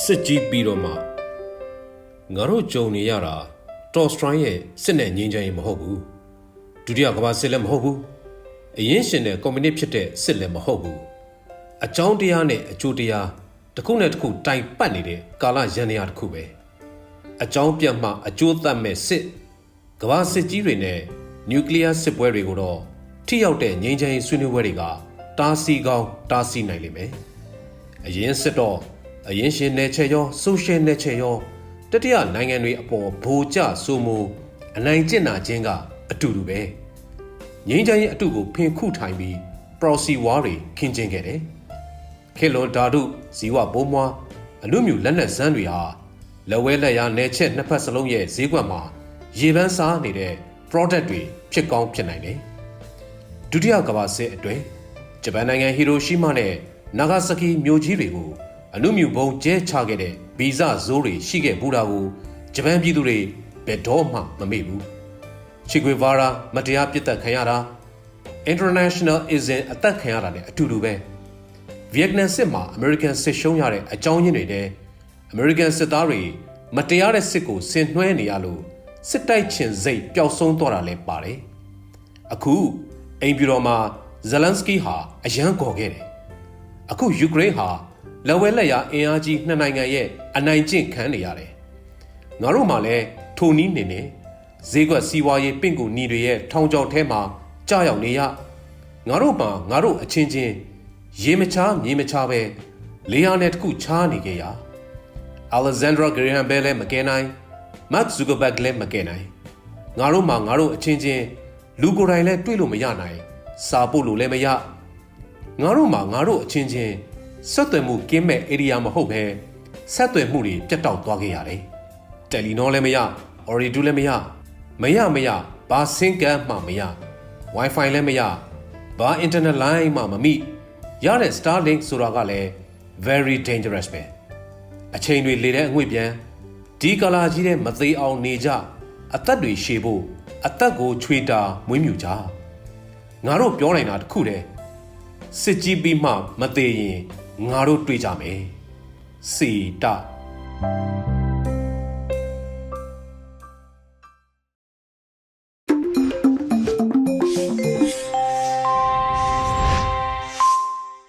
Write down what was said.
စစ်ကြီးပြီးတော့မှငါတို့ကြုံနေရတာတော်စထရိုင်းရဲ့စစ်နဲ့ငြိမ်းချမ်းရေးမဟုတ်ဘူးဒုတိယကမ္ဘာစစ်လည်းမဟုတ်ဘူးအရင်ရှင်တဲ့ကွန်မြူနစ်ဖြစ်တဲ့စစ်လည်းမဟုတ်ဘူးအကြောင်းတရားနဲ့အကျိုးတရားတစ်ခုနဲ့တစ်ခုတိုင်ပတ်နေတဲ့ကာလရန်ရာတစ်ခုပဲအကြောင်းပြတ်မှအကျိုးသက်မဲ့စစ်ကမ္ဘာစစ်ကြီးတွေနဲ့နျူကလ িয়ার စစ်ပွဲတွေကိုတော့ထိရောက်တဲ့ငြိမ်းချမ်းရေးဆွေးနွေးပွဲတွေကတားဆီးကောင်းတားဆီးနိုင်လိမ့်မယ်အရင်စစ်တော့ အရင်ရှင်နယ်ချဲရောဆိုရှယ်နယ်ချဲရောတတိယနိုင်ငံတွေအပေါ်ဗိုလ်ကျဆိုမှုအနိုင်ကျင့်နာခြင်းကအတူတူပဲငြိမ်းချမ်းရေးအတူကိုဖင်ခုထိုင်ပြီး proxy war တွေခင်းကျင်းခဲ့တယ်ခေလွန်ဓာတုဇီဝဘိုးမွားအလူမျိုးလက်နက်ဇန်းတွေဟာလက်ဝဲလက်ရနယ်ချက်နှစ်ဖက်စလုံးရဲ့ဈေးကွက်မှာရေပန်းစားနေတဲ့ product တွေဖြစ်ကောင်းဖြစ်နိုင်တယ်ဒုတိယကမ္ဘာစစ်အတွင်းဂျပန်နိုင်ငံဟီရိုရှီးမားနဲ့နာဂါဆာကီမြို့ကြီးတွေကို အနုမြူဘုံကျဲချခဲ့တဲ့ဗီဇဇိုးတွေရှိခဲ့ဘူးတာကိုဂျပန်ပြည်သူတွေဘယ်တော့မှမမေ့ဘူးချီဂွေဗာရာမတရားပြစ်တက်ခံရတာ international ism အသက်ခံရတာနဲ့အတူတူပဲဗီယက်နမ်စစ်မှာအမေရိကန်စစ်ရှုံးရတဲ့အကြောင်းရင်းတွေတဲ့အမေရိကန်စစ်သားတွေမတရားတဲ့စစ်ကိုဆင်နွှဲနေရလို့စစ်တိုက်ချင်စိတ်ပျောက်ဆုံးသွားတာလည်းပါတယ်အခုအိမ်ပြူတော်မှာဇလန်စကီဟာအယံကော်ခဲ့တယ်။အခုယူကရိန်းဟာ လက်ဝဲလက်ရအင်အားကြီးနှစ်နိုင်ငံရဲ့အနိုင်ကျင့်ခံနေရတယ်။ငါတို့မှလည်းထိုနီးနေနေဈေးကွက်စီးပွားရေးပင့်ကူညီတွေရဲ့ထောင်ချောက်ထဲမှာကြာရောက်နေရငါတို့မှငါတို့အချင်းချင်းရေမချားမြေမချားပဲလေယာဉ်နဲ့တခုချားနေကြရ။ Alexandra Graham Bell လည်းမကဲနိုင် Mark Zuckerberg လည်းမကဲနိုင်ငါတို့မှငါတို့အချင်းချင်းလူကိုယ်တိုင်လည်းတွေ့လို့မရနိုင်စာပို့လို့လည်းမရငါတို့မှငါတို့အချင်းချင်း ဆက်သွယ်မှုကင်းမဲ့ area မဟုတ်ပဲဆက်သွယ်မှုတွေပြတ်တောက်သွားခဲ့ရတယ်တယ်လီနောလည်းမရ Ooredoo လည်းမရမရမရဘာစင်ကန်းမှမရ Wi-Fi လည်းမရဘာ internet line မှမမိရတဲ့ Starlink ဆိုတာကလည်း very dangerous ပဲအချိန်တွေလေတဲ့အငွေ့ပြန်ဒီကလာကြီးတဲ့မသေးအောင်နေကြအသက်တွေရှည်ဖို့အသက်ကိုချွေတာမွေးမြူကြငါတို့ပြောနိုင်တာတခုတည်းစစ်ကြီးပြီးမှမသေးရင် ငါတို့တွေ့ကြမယ်စီတ